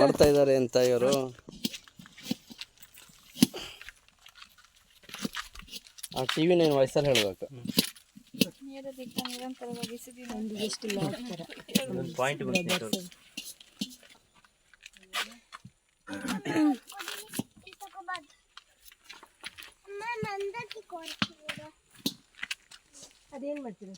ಮಾಡ್ತಾ ಇದ್ದಾರೆ ಅಂತ ಇವರು. ಆ ಟಿ ವಿ ನೈನ್ ವಾಯ್ಸಲ್ಲಿ ಹೇಳಬೇಕು? ಪಾಯಿಂಟ್ ಅದೇನ್ ಮಾಡ್ತೀರಿ?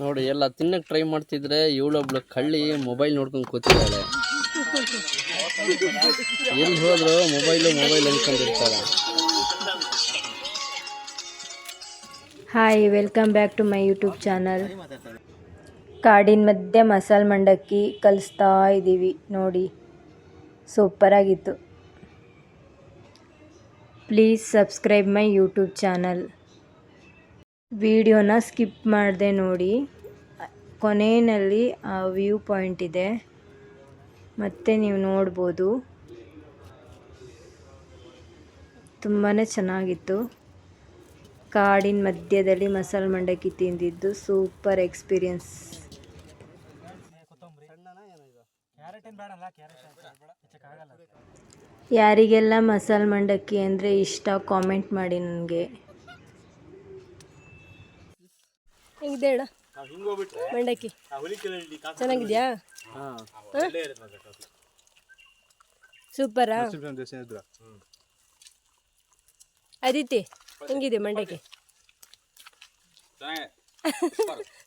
ನೋಡಿ, ಎಲ್ಲ ತಿನ್ನಕ್ಕೆ ಟ್ರೈ ಮಾಡ್ತಿದ್ರೆ ಇವಳೊಬ್ಳು ಕಳ್ಳಿ ಮೊಬೈಲ್ ನೋಡ್ಕೊಂಡು ಕೂತಿದ್ದಾಳೆ. ಎಲ್ಲಿ ಹೋದ್ರು mobile mobile ಅನ್ಕೊಂಡಿರ್ತಾಳೆ. Hi welcome back to my YouTube channel ಕಾಡಿನ ಮಧ್ಯೆ ಮಸಾಲೆ ಮಂಡಕ್ಕಿ ಕಲಿಸ್ತಾ ಇದ್ದೀವಿ ನೋಡಿ. ಸೂಪರಾಗಿತ್ತು please subscribe my YouTube channel ವಿಡಿಯೋನ ಸ್ಕಿಪ್ ಮಾಡಿದೆ ನೋಡಿ. ಕೊನೆಯಲ್ಲಿ ಆ ವ್ಯೂ ಪಾಯಿಂಟ್ ಇದೆ. ಮತ್ತೆ ನೀವು ನೋಡ್ಬೋದು. ತುಂಬಾ ಚೆನ್ನಾಗಿತ್ತು. ಕಾಡಿನ ಮಧ್ಯದಲ್ಲಿ ಮಸಾಲ ಮಂಡಕ್ಕಿ ತಿಂದಿದ್ದು ಸೂಪರ್ ಎಕ್ಸ್ಪೀರಿಯನ್ಸ್. ಯಾರಿಗೆಲ್ಲ ಮಸಾಲ ಮಂಡಕ್ಕಿ ಅಂದರೆ ಇಷ್ಟ, ಕಾಮೆಂಟ್ ಮಾಡಿ ನನಗೆ. ಹೆಂಗಿದೆ ಹೇಳ ಮಂಡಕ್ಕಿ. ಚೆನ್ನಾಗಿದ್ಯಾ? ಸೂಪರಾ? ಅದಿತಿ ಹೆಂಗಿದೆ ಮಂಡಕ್ಕಿ?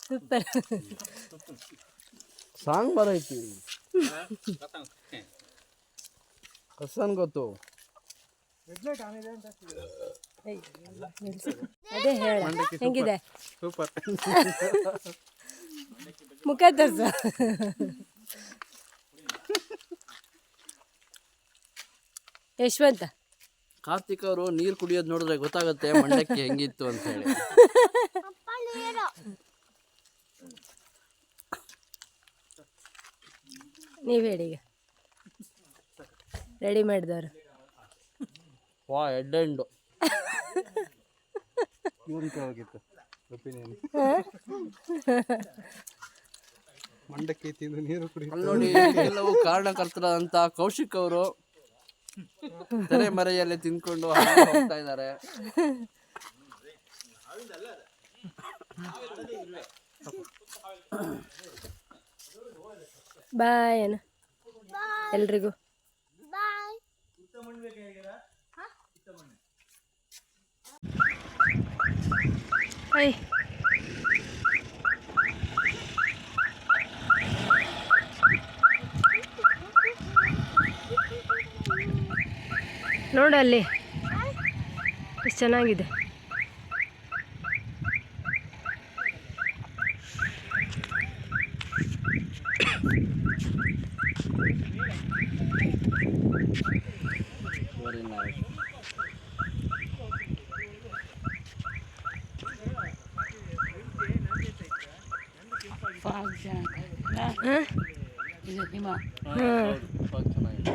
ಸೂಪರ್. ಸಾಂಗ್ ಬರೈತಿ. ಕಸನ್ ಗೊತ್ತು. ಅದೇ ಹೇಳ. ಹೆಂಗಿದೆ? ಸೂಪರ್. ಮುಖ ತರ್ಸ. ಯಶವಂತ. ಕಾರ್ತಿಕ್ ಅವರು ನೀರು ಕುಡಿಯೋದು ನೋಡಿದ್ರೆ ಗೊತ್ತಾಗುತ್ತೆ ಮಂಡಕ್ಕಿ ಹೆಂಗಿತ್ತು ಅಂತ ಹೇಳಿ. ನೀವು ಹೇಳಿ ಈಗ. ರೆಡಿ ಮಾಡಿದವರು. ವಾ ಎಡ್ ಎಂಡು ಹೋಗಿತ್ತು ಒಪಿನಿಯನ್. ಮಂಡಕ್ಕಿ ತಿಂದು ನೀರು ಕುಡಿ ಅಲ್ಲಿ ನೋಡಿ ಎಲ್ಲವೂ ಕಾರಣಕರ್ತರಾದಂತ ಕೌಶಿಕ್ ಅವರು ತೆರೆ ಮರೆಯಲ್ಲಿ ತಿನ್ಕೊಂಡು ಹಾಗೆ ಹೋಗ್ತಾ ಇದ್ದಾರೆ. ಬಾಯ್ ಅಣ್ಣ. ಎಲ್ರಿಗೂ. ಹಾಯ್ ನೋಡು ಅಲ್ಲಿ. ಎಷ್ಟು ಚೆನ್ನಾಗಿದೆ. ವೆರಿ ನೈಸ್ ಹಾಂ ಹಾಂ ಚೆನ್ನಾಗಿದೆ